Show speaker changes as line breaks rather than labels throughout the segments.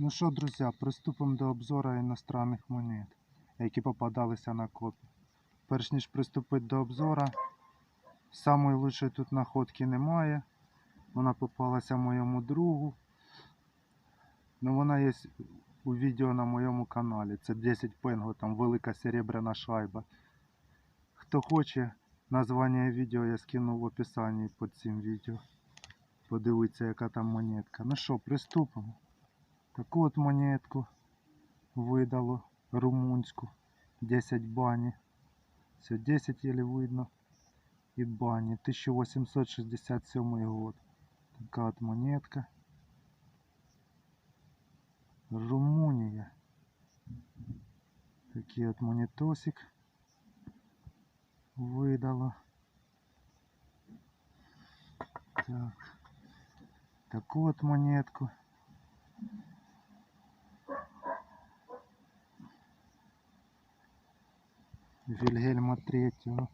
Ну що, друзі, приступимо до обзору іностранних монет, які попадалися на копі. Перш ніж приступити до обзору, самої лучшої тут находки немає. Вона попалася моєму другу. Ну вона є у відео на моєму каналі. Це 10 пенго, там велика серебряна шайба. Хто хоче, названня відео я скину в описанні під цим відео. Подивіться, яка там монетка. Ну що, приступимо. Таку от монетку видало румунську. 10 бані. Все 10 еле видно. І бані. 1867 год. Така от монетка. Румунія. Такий от монетосик видало. Так. Таку от монетку. Вильгельма Третьего.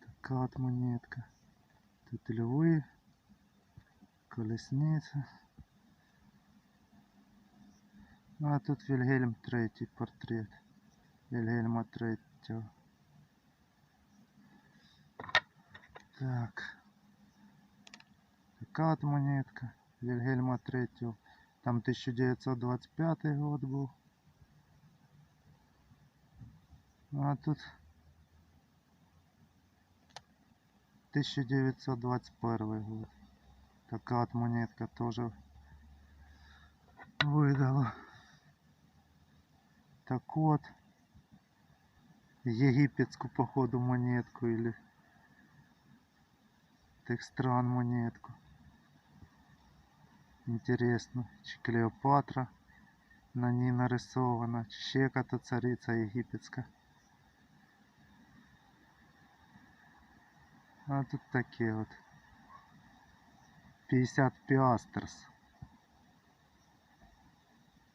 Така от монетка. Тут львы, колесница. Ну а тут Вильгельм Третий портрет. Вильгельма Третьего. Так. Така от монетка. Вильгельма Третьего. Там 1925 год был. Ну, а тут 1921 год. Така от монетка тоже выдала. Так вот, египетскую походу монетку или тех стран монетку. Интересно, чи Клеопатра на ній нарисована, чи ще яка-то цариця єгипетська. А тут таке от. 50 пиастрс.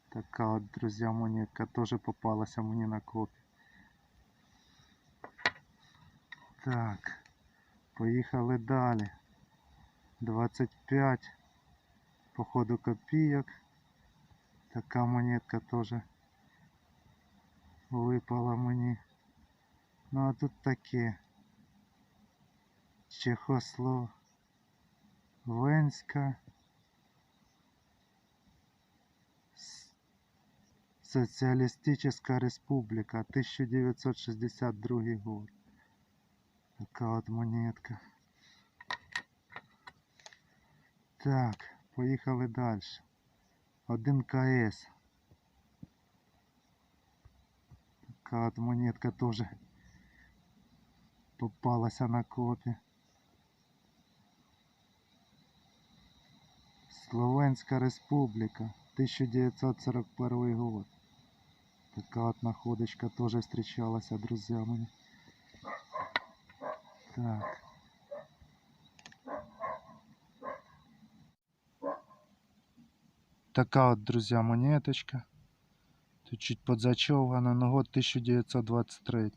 Така от, друзья, монетка тоже попалася мені на копі. Так, поїхали далі. 25 походу копійок. Така монетка тоже випала мені. Ну а тут таке. Чехословенська. С- Социалистическая республика, 1962 год. Така от монетка. Так, поїхали далі. 1 КС. Така от монетка теж попалася на копі. Словенська республіка, 1941 год. Така от находочка тоже встречалася, друзья мои. Так. Така от, друзья, монеточка. Тут чуть подзачевана, но год 1923.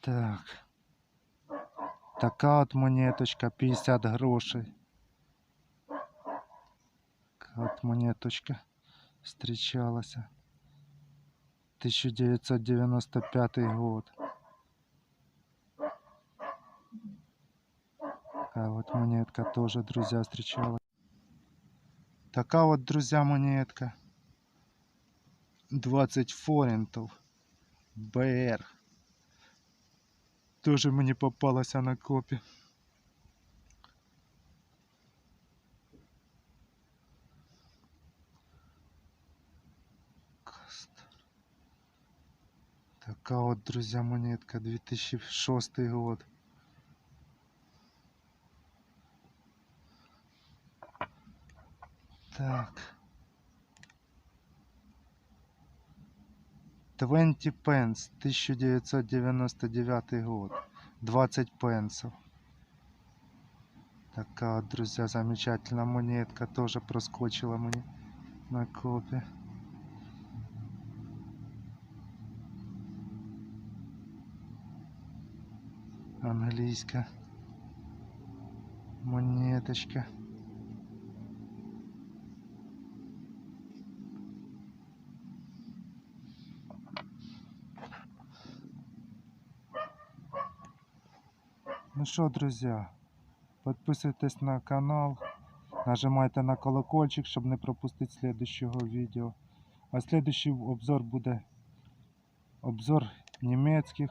Так. Така от монеточка, 50 грошей. Така от монеточка встречалася. 1995 год. Такая вот монетка тоже, друзья, встречалась. Такая вот, друзья, монетка. 20 форинтов. БР. Тоже мені попалася на копі. Каст. Така от, друзья, монетка 2006 год. Так. 20 пенс, 1999 год. 20 пенсов. Такая, друзья, замечательная монетка. Тоже проскочила мне на копе. Англійська монеточка. Ну що, друзі, підписуйтесь на канал, нажимайте на колокольчик, щоб не пропустити слідущого відео. А слідущий обзор буде обзор німецьких,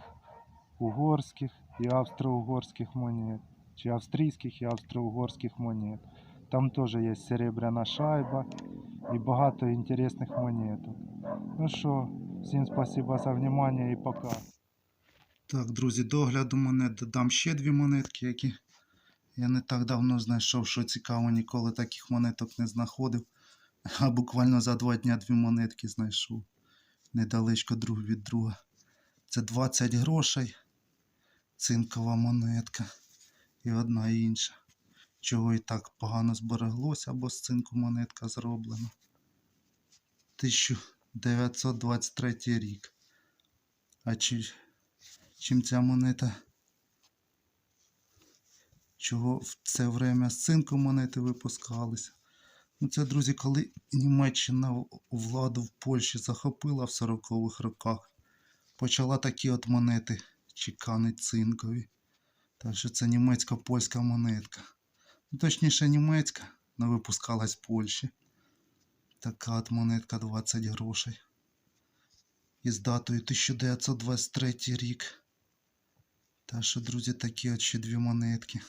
угорських і австро-угорських монет. Чи австрійських і австро-угорських монет. Там теж є серебряна шайба і багато інтересних монеток. Ну що, всім спасибо за внимание і пока. Так, друзі, до огляду монет додам ще дві монетки, які я не так давно знайшов, що цікаво, ніколи таких монеток не знаходив. А буквально за два дня дві монетки знайшов. Недалечко друг від друга. Це 20 грошей, цинкова монетка і одна інша. Чого і так погано збереглося, бо з цинку монетка зроблена. 1923 рік. А чи, чим ця монета? Чого в це время з цинку монети випускалися? Ну, це, друзі, коли Німеччина владу в Польщі захопила в 40-х роках, почала такі от монети чеканить цинкові. Так що це німецько-польська монетка. Ну, точніше, німецька, але випускалась в Польщі. Така от монетка 20 грошей. Із датою 1923 рік. Так що, друзі, такі от ще дві монетки.